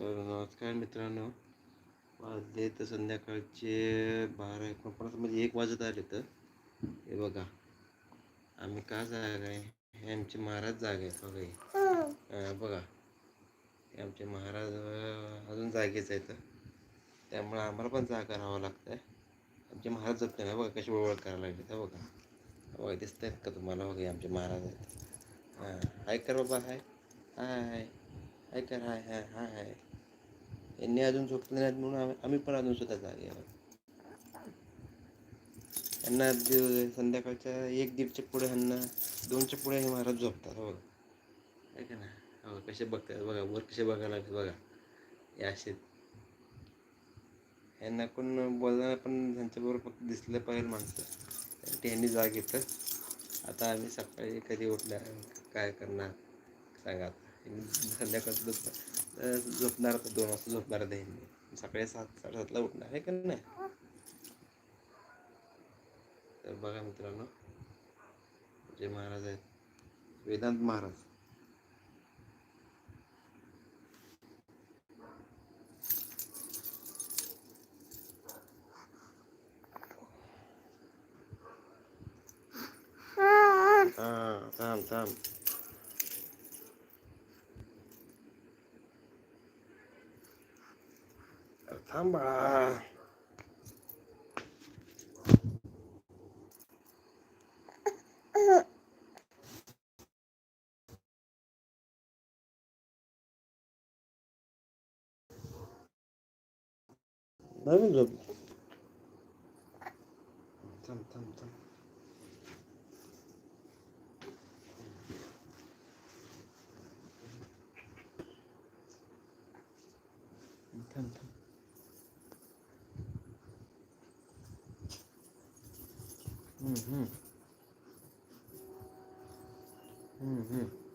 तर नमस्कार मित्रांनो. वाजले तर संध्याकाळचे बारा एकोणपन्नास म्हणजे एक वाजत आले तर. हे बघा. आम्ही का जागा आहे? हे आमचे महाराज जागे आहेत बघा हे. बघा. हे आमचे महाराज अजून जागेच आहेत. त्यामुळे आम्हाला पण जागा राहावं लागतं आहे आमचे महाराज जात नाही बघा कशी ओळख करायला लागली तर बघा. बघा दिसत आहेत का तुम्हाला? बघा आमचे महाराज आहेत. हां हाय कर बाबा हाय हाय. हाय कर हाय हाय हाय हाय. यांनी अजून झोपले नाहीत म्हणून आम्ही आम्ही पण अजून सुद्धा जागे आहोत. यांना संध्याकाळच्या एक दीडच्या पुढे ह्यांना दोनच्या पुढे हे महाराज झोपतात हो. बघा आहे का ना हो कसे बघतात बघा वर कसे बघायला लागले बघा. हे असे. यांना कोण बोलताना पण त्यांच्याबरोबर फक्त दिसलं पाहिजे माणसं. त्यासाठी यांनी जाग येतं आता आम्ही सकाळी कधी उठल्या काय करणार सांगा संध्याकाळचं झोप अं, झोपणार आता दोन वाजता झोपणार आता यांनी सकाळी सात साडेसातला उठणार आहे का नाही? तर बघा मित्रांनो जे महाराज आहेत. वेदांत महाराज. हा. थांब थांब. थांब बाळा नवीन झोप थांब थांब थांब थांब थांब 嗯嗯嗯嗯。